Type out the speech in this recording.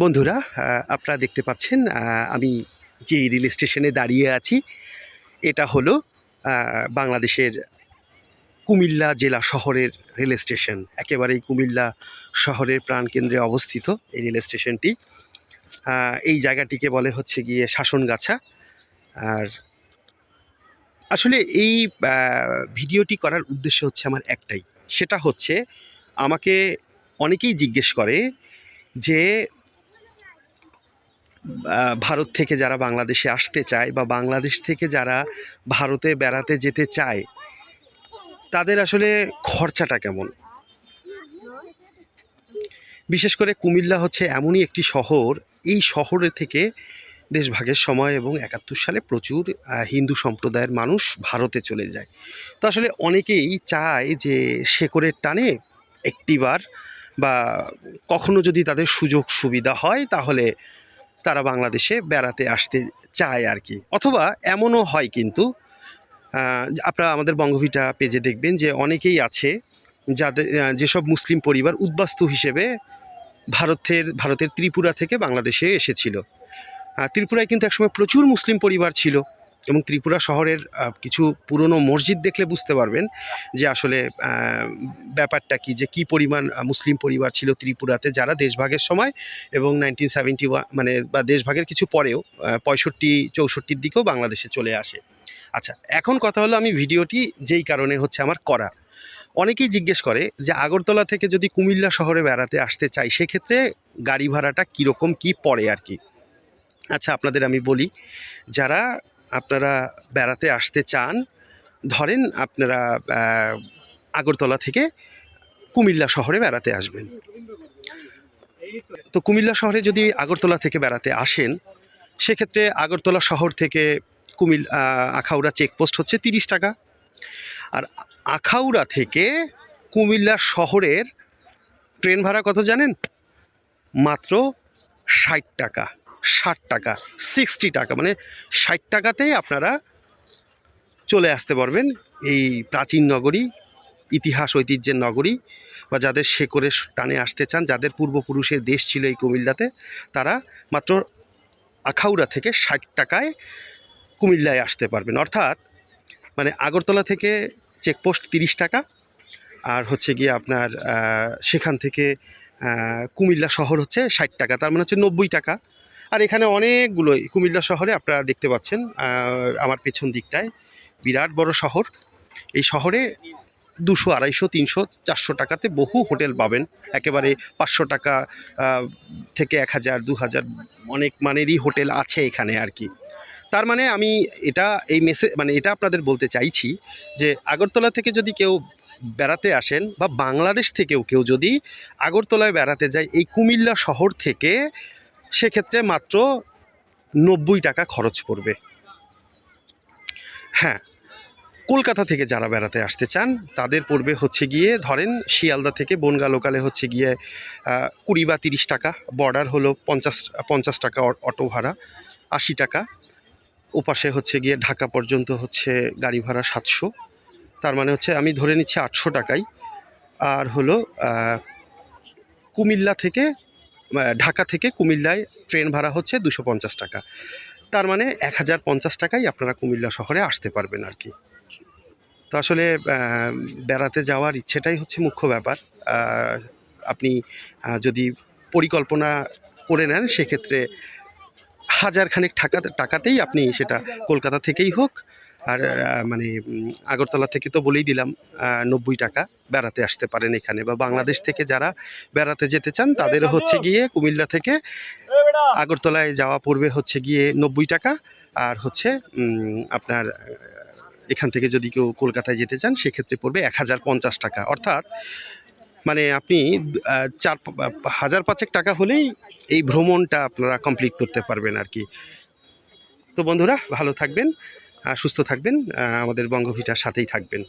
বন্ধুরা আপনারা দেখতে পাচ্ছেন আমি যে রেল স্টেশনে দাঁড়িয়ে আছি, এটা হলো বাংলাদেশের কুমিল্লা জেলা শহরের রেল স্টেশন। একেবারেই কুমিল্লা শহরের প্রাণকেন্দ্রে অবস্থিত এই রেল স্টেশনটি। এই জায়গাটিকে বলে হচ্ছে গিয়ে শাসনগাছা। আর আসলে এই ভিডিওটি করার উদ্দেশ্য হচ্ছে আমার একটাই। সেটা হচ্ছে, আমাকে অনেকেই জিজ্ঞেস করে যে ভারত থেকে যারা বাংলাদেশে আসতে চায় বা বাংলাদেশ থেকে যারা ভারতে বেড়াতে যেতে চায়, তাদের আসলে খরচাটা কেমন? বিশেষ করে কুমিল্লা হচ্ছে এমনই একটি শহর, এই শহরে থেকে দেশভাগের সময় এবং একাত্তর সালে প্রচুর হিন্দু সম্প্রদায়ের মানুষ ভারতে চলে যায়। তো আসলে অনেকেই চায় যে শেকড়ের টানে একটিবার বা কখনো যদি তাদের সুযোগ সুবিধা হয়, তাহলে তারা বাংলাদেশে বেড়াতে আসতে চায় আর কি। অথবা এমনও হয় কিন্তু আপনারা আমাদের বঙ্গভিটা পেজে দেখবেন যে অনেকেই আছে যাদের যেসব মুসলিম পরিবার উদ্বাস্তু হিসেবে ভারতের ভারতের ত্রিপুরা থেকে বাংলাদেশে এসেছিল। ত্রিপুরায় কিন্তু একসময় প্রচুর মুসলিম পরিবার ছিল। এবং ত্রিপুরা শহরের কিছু পুরনো মসজিদ দেখলে বুঝতে পারবেন যে আসলে ব্যাপারটা কি, যে কি পরিমাণ মুসলিম পরিবার ছিল ত্রিপুরাতে যারা দেশভাগের সময় এবং নাইনটিন সেভেন্টি মানে বা দেশভাগের কিছু পরেও পঁয়ষট্টি, চৌষট্টির দিকেও বাংলাদেশে চলে আসে। আচ্ছা এখন কথা হলো আমি ভিডিওটি যেই কারণে হচ্ছে আমার করা। অনেকেই জিজ্ঞেস করে যে আগরতলা থেকে যদি কুমিল্লা শহরে বেড়াতে আসতে চাই, সেক্ষেত্রে গাড়ি ভাড়াটা কীরকম, কি পড়ে আর কি? আচ্ছা আপনাদের আমি বলি, যারা আপনারা বেড়াতে আসতে চান, ধরেন আপনারা আগরতলা থেকে কুমিল্লা শহরে বেড়াতে আসবেন। তো কুমিল্লা শহরে যদি আগরতলা থেকে বেড়াতে আসেন, সেক্ষেত্রে আগরতলা শহর থেকে কুমিল আখাউড়া চেকপোস্ট হচ্ছে তিরিশ টাকা। আর আখাউড়া থেকে কুমিল্লা শহরের ট্রেন ভাড়া কত জানেন? মাত্র ষাট টাকা। ষাট টাকা সিক্সটি টাকা মানে ষাট টাকাতেই আপনারা চলে আসতে পারবেন এই প্রাচীন নগরী, ইতিহাস, ঐতিহ্যের নগরী, বা যাদের শেকড়ে টানে আসতে চান, যাদের পূর্বপুরুষের দেশ ছিল এই কুমিল্লাতে, তারা মাত্র আখাউড়া থেকে ষাট টাকায় কুমিল্লায় আসতে পারবেন। অর্থাৎ মানে আগরতলা থেকে চেকপোস্ট তিরিশ টাকা, আর হচ্ছে গিয়ে আপনার সেখান থেকে কুমিল্লা শহর হচ্ছে ষাট টাকা, তার মানে হচ্ছে নব্বই টাকা। আর এখানে অনেকগুলোই কুমিল্লা শহরে আপনারা দেখতে পাচ্ছেন আমার পেছন দিকটায় বিরাট বড় শহর। এই শহরে দুশো, আড়াইশো, তিনশো, চারশো টাকাতে বহু হোটেল পাবেন। একেবারে পাঁচশো টাকা থেকে এক হাজার, দু হাজার, অনেক মানেরই হোটেল আছে এখানে আর কি। তার মানে আমি এটা, এই মেসেজ মানে এটা আপনাদের বলতে চাইছি যে আগরতলা থেকে যদি কেউ বেড়াতে আসেন বা বাংলাদেশ থেকেও কেউ যদি আগরতলায় বেড়াতে যায়, এই কুমিল্লা শহর থেকে সেক্ষেত্রে মাত্র নব্বই টাকা খরচ পড়বে। হ্যাঁ কলকাতা থেকে যারা বেড়াতে আসতে চান, তাদের পড়বে হচ্ছে গিয়ে, ধরেন শিয়ালদা থেকে বনগা লোকালে হচ্ছে গিয়ে কুড়ি বা তিরিশ টাকা বর্ডার হলো পঞ্চাশ পঞ্চাশ টাকা অটো ভাড়া, আশি টাকা। ওপাশে হচ্ছে গিয়ে ঢাকা পর্যন্ত হচ্ছে গাড়ি ভাড়া সাতশো। তার মানে হচ্ছে আমি ধরে নিচ্ছি আটশো টাকাই। আর হলো কুমিল্লা থেকে ঢাকা থেকে কুমিল্লায় ট্রেন ভাড়া হচ্ছে দুশো পঞ্চাশ টাকা। তার মানে এক হাজার পঞ্চাশ টাকায় আপনারা কুমিল্লা শহরে আসতে পারবেন আর কি। তো আসলে বেড়াতে যাওয়ার ইচ্ছেটাই হচ্ছে মুখ্য ব্যাপার। আপনি যদি পরিকল্পনা করে নেন, সেক্ষেত্রে হাজার খানেক টাকা টাকাতেই আপনি সেটা কলকাতা থেকেই হোক আর মানে আগরতলা থেকে তো বলেই দিলাম নব্বই টাকা বেড়াতে আসতে পারেন এখানে বা বাংলাদেশ থেকে যারা বেড়াতে যেতে চান তাদেরও হচ্ছে গিয়ে কুমিল্লা থেকে আগরতলায় যাওয়া পড়বে হচ্ছে গিয়ে নব্বই টাকা। আর হচ্ছে আপনার এখান থেকে যদি কেউ কলকাতায় যেতে চান, সেক্ষেত্রে পড়বে এক হাজার পঞ্চাশ টাকা। অর্থাৎ মানে আপনি চার, হাজার পাঁচেক টাকা হলেই এই ভ্রমণটা আপনারা কমপ্লিট করতে পারবেন আর কি। তো বন্ধুরা, ভালো থাকবেন। সুস্থ থাকবেন আমাদের বঙ্গভিটার সাথেই থাকবেন।